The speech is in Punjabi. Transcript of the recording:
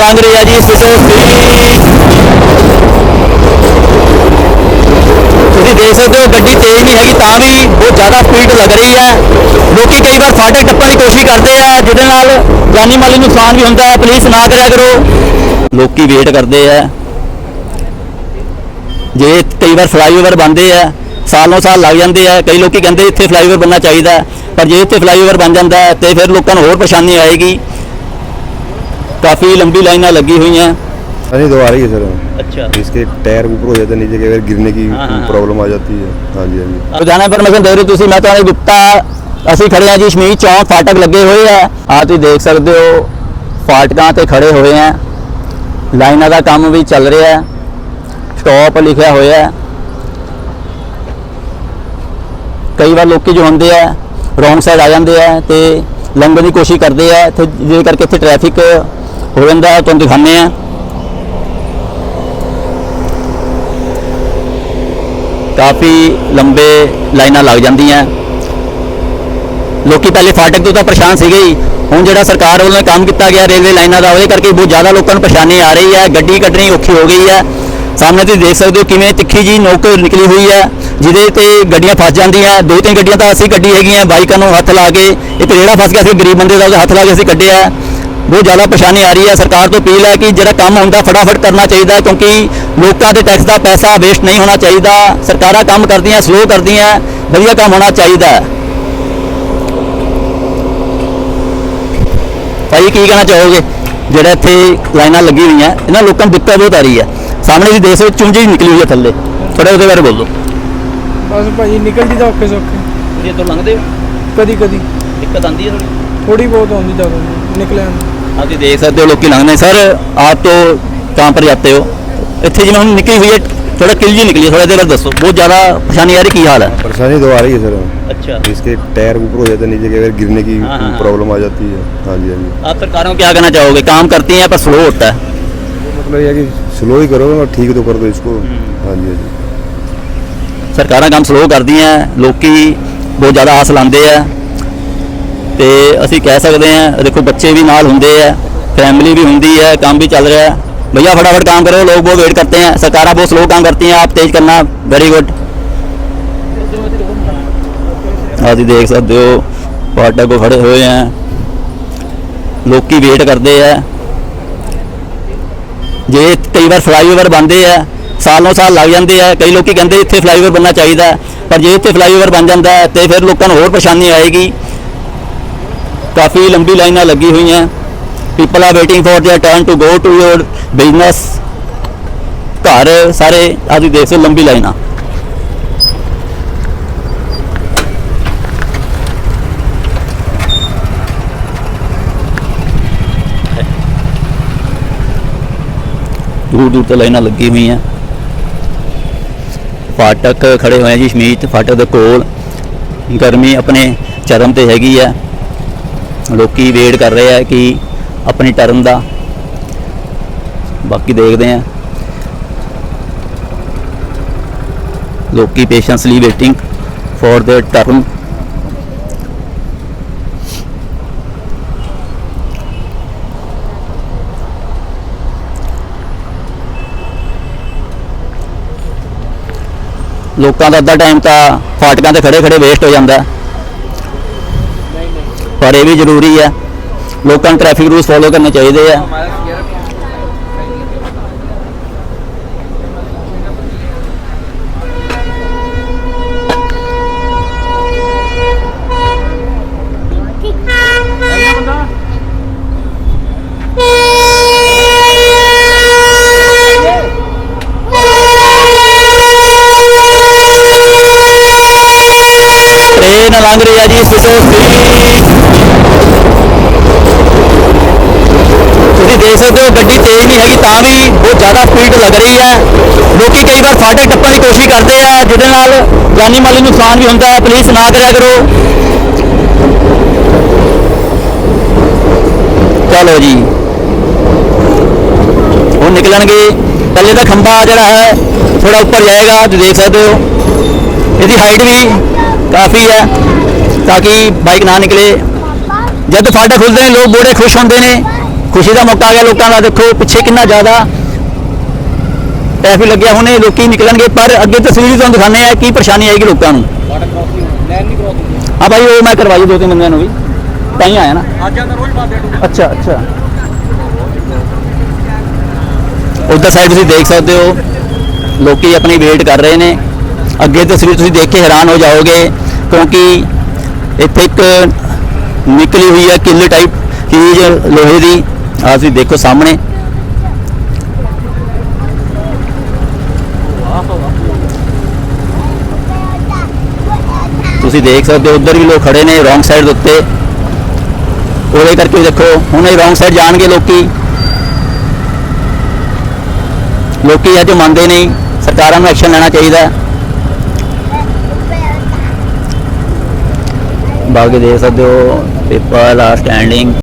ਲੰਘ ਰਹੀ ਹੈ ਜੀ ਪਿੱਛੋਂ ਸਪੀਡ ਤੁਸੀਂ ਦੇਖ ਸਕਦੇ ਹੋ ਗੱਡੀ ਤੇਜ਼ ਨਹੀਂ ਹੈਗੀ, ਤਾਂ ਵੀ ਬਹੁਤ ਜ਼ਿਆਦਾ ਸਪੀਡ ਲੱਗ ਰਹੀ ਹੈ। ਲੋਕੀ ਕਈ ਵਾਰ ਫਾਟਕ ਟੱਪਣ ਦੀ ਕੋਸ਼ਿਸ਼ ਕਰਦੇ ਆ, ਜਿਹਦੇ ਨਾਲ ਜਾਨੀ ਮਾਲੀ ਨੁਕਸਾਨ ਵੀ ਹੁੰਦਾ ਹੈ। ਪਲੀਜ਼ ਨਾ ਕਰਿਆ ਕਰੋ। ਲੋਕੀ ਵੇਟ ਕਰਦੇ ਆ। ਜੇ ਕਈ ਵਾਰ ਫਲਾਈਓਵਰ ਬਣਦੇ ਆ, ਸਾਲੋਂ ਸਾਲ ਲੱਗ ਜਾਂਦੇ ਆ। ਕਈ ਲੋਕੀ ਕਹਿੰਦੇ ਇੱਥੇ ਫਲਾਈਓਵਰ ਬਣਨਾ ਚਾਹੀਦਾ, ਪਰ ਜੇ ਇੱਥੇ ਫਲਾਈਓਵਰ ਬਣ ਜਾਂਦਾ ਤੇ ਫਿਰ ਲੋਕਾਂ ਨੂੰ ਹੋਰ ਪਰੇਸ਼ਾਨੀ ਆਏਗੀ। ਕਾਫੀ ਲੰਬੀ ਲਾਈਨਾਂ ਲੱਗੀ ਹੋਈਆਂ नहीं दो आ रही है सर ਅੱਛਾ इसके टायर ऊपर हो जाते हैं नीचे कई बार गिरने की हाँ, हाँ, हाँ। प्रॉब्लम आ जाती है हाँ जी हाँ जी ਰੋਜ਼ਾਨਾ ਇਨਫੋਰਮੇਸ਼ਨ ਦੇ ਰਹੇ ਤੁਸੀਂ ਮੈਂ ਤੁਹਾਨੂੰ ਦਿੱਤਾ ਅਸੀਂ ਖੜੇ ਹਾਂ ਜੀ ਸ਼ਮੀਰ ਚੌਂਕ ਫਾਟਕ ਲੱਗੇ ਹੋਏ ਆ ਆ ਤੁਸੀਂ ਦੇਖ ਸਕਦੇ ਹੋ ਫਾਟਕਾਂ ਤੇ ਖੜੇ ਹੋਏ ਆ ਲਾਈਨਾਂ ਦਾ ਕੰਮ ਵੀ ਚੱਲ ਰਿਹਾ ਹੈ ਸਟਾਪ ਲਿਖਿਆ ਹੋਇਆ ਹੈ ਕਈ ਵਾਰ ਲੋਕੀ ਜੋ ਹੁੰਦੇ ਆ ਰੋਂਗ ਸਾਈਡ ਆ ਜਾਂਦੇ ਆ ਤੇ ਲੰਘਣ ਦੀ ਕੋਸ਼ਿਸ਼ ਕਰਦੇ ਆ ਤੇ ਜਿਹਦੇ ਕਰਕੇ ਇੱਥੇ ਟ੍ਰੈਫਿਕ ਹੋ ਜਾਂਦਾ ਹੈ ਤੁਹਾਨੂੰ ਦਿਖਾਉਂਦੇ ਆ ਕਾਫੀ ਲੰਬੇ ਲਾਈਨਾਂ ਲੱਗ ਜਾਂਦੀਆਂ। ਲੋਕੀ ਪਹਿਲੇ ਫਾਟਕ ਤੋਂ ਤਾਂ ਪਰੇਸ਼ਾਨ ਸੀਗੇ ਹੀ। ਹੁਣ ਜਿਹੜਾ ਸਰਕਾਰ ਵੱਲੋਂ ਕੰਮ ਕੀਤਾ ਗਿਆ ਰੇਲਵੇ ਲਾਈਨਾਂ ਦਾ, ਉਹਦੇ ਕਰਕੇ ਬਹੁਤ ਜ਼ਿਆਦਾ ਲੋਕਾਂ ਨੂੰ ਪਰੇਸ਼ਾਨੀ ਆ ਰਹੀ ਹੈ। ਗੱਡੀ ਕੱਢਣੀ ਔਖੀ ਹੋ ਗਈ ਹੈ। ਸਾਹਮਣੇ ਤੁਸੀਂ ਦੇਖ ਸਕਦੇ ਹੋ ਕਿਵੇਂ ਤਿੱਖੀ ਜੀ ਨੋਕ ਨਿਕਲੀ ਹੋਈ ਹੈ, ਜਿਹਦੇ ਤੇ ਗੱਡੀਆਂ ਫਸ ਜਾਂਦੀਆਂ। ਦੋ ਤਿੰਨ ਗੱਡੀਆਂ ਤਾਂ ਅਸੀਂ ਕੱਢੀ ਹੈਗੀਆਂ, ਬਾਈਕਾਂ ਨੂੰ ਹੱਥ ਲਾ ਕੇ। ਇੱਕ ਰੇੜਾ ਫਸ ਗਿਆ ਸੀ, ਗਰੀਬ ਬੰਦੇ ਦਾ, ਉਹਦਾ ਹੱਥ ਲਾ ਕੇ ਅਸੀਂ ਕੱਢਿਆ। ਬਹੁਤ ਜ਼ਿਆਦਾ ਪਰੇਸ਼ਾਨੀ ਆ ਰਹੀ ਹੈ। ਸਰਕਾਰ ਤੋਂ ਅਪੀਲ ਹੈ ਕਿ ਜਿਹੜਾ ਕੰਮ ਹੁੰਦਾ ਫਟਾਫਟ ਕਰਨਾ ਚਾਹੀਦਾ ਕਿਉਂਕਿ ਲੋਕਾਂ ਦੇ ਟੈਕਸ ਦਾ ਪੈਸਾ ਵੇਸਟ ਨਹੀਂ ਹੋਣਾ ਚਾਹੀਦਾ। ਸਰਕਾਰਾਂ ਕੰਮ ਕਰਦੀਆਂ ਸਲੋ ਕਰਦੀਆਂ ਵਧੀਆ ਕੰਮ ਹੋਣਾ ਚਾਹੀਦਾ ਭਾਈ ਕੀ ਕਹਿਣਾ ਚਾਹੋਗੇ? ਜਿਹੜਾ ਇੱਥੇ ਲਾਈਨਾਂ ਲੱਗੀ ਹੋਈਆਂ ਇਹਨਾਂ ਲੋਕਾਂ ਨੂੰ ਦਿੱਕਤ ਬਹੁਤ ਆ ਰਹੀ ਹੈ। ਸਾਹਮਣੇ ਵੀ ਦੇਖ ਸਕਦੇ ਹੋ ਚੁੰਝੀ ਨਿਕਲੀ ਹੋਈ ਹੈ ਥੱਲੇ। ਥੋੜਾ ਉਹਦੇ ਬਾਰੇ ਬੋਲੋ। ਬਸ ਭਾਜੀ ਨਿਕਲਦੀ ਤਾਂ ਔਖੇ ਸੌਖੇ। ਤੁਸੀਂ ਇੱਥੋਂ ਲੰਘਦੇ ਹੋ? ਕਦੀ ਕਦੀ ਦਿੱਕਤ ਆਉਂਦੀ ਹੈ ਥੋੜੀ ਥੋੜੀ ਬਹੁਤ ਆਉਂਦੀ ਜ਼ਿਆਦਾ। ਨਹੀਂ ਨਿਕਲਿਆ आप जी देख सकते हो लोग की लंघने सर आप तो कहाँ पर जाते हो ਇੱਥੇ ਜਿਵੇਂ ਹੁਣ ਨਿਕਲੀ ਹੋਈ ਹੈ ਥੋੜਾ ਕਿਲਜੀ ਨਿਕਲੀ ਹੈ ਥੋੜਾ ਦੇਰ ਬਾਅਦ ਦੱਸੋ ਬਹੁਤ ਜ਼ਿਆਦਾ ਪਰੇਸ਼ਾਨੀ ਆ ਰਹੀ ਕੀ ਹਾਲ ਹੈ परेशानी दो आ रही है सर अच्छा इसके टायर ऊपर हो जाते हैं नीचे कई बार गिरने की हाँ, हाँ, हाँ। प्रॉब्लम आ जाती है हाँ जी हाँ जी आप सरकारों को क्या कहना चाहोगे काम करती हैं पर स्लो होता है मतलब ये है कि स्लो ही करो और ठीक तो कर दो इसको हाँ जी हाँ जी ਸਰਕਾਰਾਂ ਕੰਮ ਸਲੋ ਕਰਦੀਆਂ ਲੋਕੀ ਬਹੁਤ ਜ਼ਿਆਦਾ ਆਸ ਲਾਉਂਦੇ ਆ ਤੇ ਅਸੀਂ ਕਹਿ ਸਕਦੇ ਆ ਦੇਖੋ ਬੱਚੇ ਵੀ ਨਾਲ ਹੁੰਦੇ ਆ फैमिली भी ਹੁੰਦੀ है काम भी चल रहा है भैया फटाफट काम करो लोग बहुत वेट करते हैं सरकारें बहुत स्लो काम करती हैं आप तेज करना वेरी गुड ਅਸੀਂ ਦੇਖ ਸਕਦੇ ਹੋ ਫਾਟਕ ਕੋ ਖੜੇ ਹੋਏ ਆ ਲੋਕੀ ਵੇਟ ਕਰਦੇ ਆ ਜੇ ਕਈ ਵਾਰ ਫਲਾਈਓਵਰ ਬੰਦੇ ਆ ਸਾਲੋਂ ਸਾਲ ਲੱਗ ਜਾਂਦੇ ਆ ਕਈ ਲੋਕੀ ਕਹਿੰਦੇ ਇੱਥੇ ਫਲਾਈਓਵਰ ਬਣਨਾ ਚਾਹੀਦਾ ਹੈ, ਪਰ ਜੇ ਇੱਥੇ ਫਲਾਈਓਵਰ ਬਣ ਜਾਂਦਾ ਹੈ, ਤੇ ਫਿਰ ਲੋਕਾਂ ਨੂੰ ਹੋਰ ਪਰੇਸ਼ਾਨੀ काफ़ी लंबी लाइना लगी हुई हैं। People are waiting for their turn to go to your business घर सारे आदि देख से लंबी लाइना। दूर दूर तक लाइना लगी हुई हैं। फाटक खड़े हुए हैं जी शमीत फाटक के कोल। गर्मी अपने चरम ਚਰਮ हैगी है, है। ਲੋਕੀ ਵੇਟ ਕਰ ਰਹੇ ਆ ਕਿ ਆਪਣੀ ਟਰਨ ਦਾ। ਬਾਕੀ ਦੇਖਦੇ ਆ। ਲੋਕੀ patiently waiting for their turn ਲੋਕਾਂ ਦਾ ਅੱਧਾ ਟਾਈਮ ਤਾਂ ਫਾਟਕਾਂ ਤੇ ਖੜੇ ਖੜੇ ਵੇਸਟ ਹੋ ਜਾਂਦਾ। ਪਰ ਇਹ ਵੀ ਜ਼ਰੂਰੀ ਹੈ ਲੋਕਾਂ ਨੂੰ ਟ੍ਰੈਫਿਕ ਰੂਲਸ ਫੋਲੋ ਕਰਨੇ ਚਾਹੀਦੇ ਆ। ਟ੍ਰੇਨ ਲੰਘ ਰਹੀ ਹੈ ਜੀ ਪਿੱਛੋਂ ਸਪੀਡ ਤੁਸੀਂ ਦੇਖ ਸਕਦੇ ਹੋ ਗੱਡੀ ਤੇਜ਼ ਨਹੀਂ ਹੈਗੀ, ਤਾਂ ਵੀ ਬਹੁਤ ਜ਼ਿਆਦਾ ਸਪੀਡ ਲੱਗ ਰਹੀ ਹੈ। ਲੋਕੀ ਕਈ ਵਾਰ ਫਾਟਕ ਟੱਪਣ ਦੀ ਕੋਸ਼ਿਸ਼ ਕਰਦੇ ਆ, ਜਿਹਦੇ ਨਾਲ ਜਾਨੀ ਮਾਲੀ ਨੁਕਸਾਨ ਵੀ ਹੁੰਦਾ ਹੈ। ਪਲੀਜ਼ ਨਾ ਕਰਿਆ ਕਰੋ। ਚਲੋ ਜੀ। ਉਹ ਨਿਕਲਣਗੇ। ਪਹਿਲੇ ਦਾ ਖੰਭਾ ਜਿਹੜਾ ਹੈ ਥੋੜਾ ਉੱਪਰ ਜਾਏਗਾ, ਤੁਸੀਂ ਦੇਖ ਸਕਦੇ ਹੋ। ਇਹਦੀ ਹਾਈਟ ਵੀ ਕਾਫੀ ਹੈ, ਤਾਂ ਕਿ ਬਾਈਕ ਨਾ ਨਿਕਲੇ। ਜਦ ਫਾਟਕ ਖੁੱਲਦੇ ਨੇ, ਲੋਕ ਬੜੇ ਖੁਸ਼ ਹੁੰਦੇ ਨੇ। ਖੁਸ਼ੀ ਦਾ ਮੌਕਾ ਆ ਗਿਆ ਲੋਕਾਂ ਦਾ ਦੇਖੋ ਪਿੱਛੇ ਕਿੰਨਾ ਜ਼ਿਆਦਾ ਟ੍ਰੈਫਿਕ ਲੱਗਿਆ ਹੁਣੇ ਲੋਕੀ ਨਿਕਲਣਗੇ ਪਰ ਅੱਗੇ ਤਸਵੀਰ ਤੁਹਾਨੂੰ ਦਿਖਾਣੇ ਆ ਕੀ ਪਰੇਸ਼ਾਨੀ ਆਏਗੀ ਲੋਕਾਂ ਨੂੰ। ਹਾਂ ਭਾਈ ਉਹ ਮੈਂ ਕਰਵਾਈ ਦੋ ਤਿੰਨ ਬੰਦਿਆਂ ਨੂੰ ਵੀ ਤਾਂ ਹੀ ਆਇਆ ਨਾ। ਅੱਛਾ ਅੱਛਾ। ਉਧਰ ਸਾਈਡ ਤੁਸੀਂ ਦੇਖ ਸਕਦੇ ਹੋ ਲੋਕੀ ਆਪਣੀ ਵੇਟ ਕਰ ਰਹੇ ਨੇ। ਅੱਗੇ ਤਸਵੀਰ ਤੁਸੀਂ ਦੇਖ ਕੇ ਹੈਰਾਨ ਹੋ ਜਾਓਗੇ ਕਿਉਂਕਿ ਇੱਥੇ ਇੱਕ ਨਿਕਲੀ ਹੋਈ ਹੈ ਕਿੱਲ ਟਾਈਪ ਚੀਜ਼ ਲੋਹੇ ਦੀ ਆਹ ਤੁਸੀਂ ਦੇਖੋ ਸਾਹਮਣੇ। ਤੁਸੀਂ ਦੇਖ ਸਕਦੇ ਹੋ, ਉਧਰ ਵੀ ਲੋਕ ਖੜੇ ਨੇ ਰੋਂਗ ਸਾਈਡ ਦੇ ਉੱਤੇ। ਉਹਦੇ ਕਰਕੇ ਦੇਖੋ, ਹੁਣ ਇਹ ਰੋਂਗ ਸਾਈਡ ਜਾਣਗੇ ਲੋਕੀ। ਲੋਕੀ ਇਹ ਜੋ ਮੰਨਦੇ ਨਹੀਂ, ਸਰਕਾਰਾਂ ਨੂੰ ਐਕਸ਼ਨ ਲੈਣਾ ਚਾਹੀਦਾ। ਬਾਕੀ ਦੇਖ ਸਕਦੇ ਹੋ ਪੀਪਲ ਆਰ ਸਟੈਂਡਿੰਗ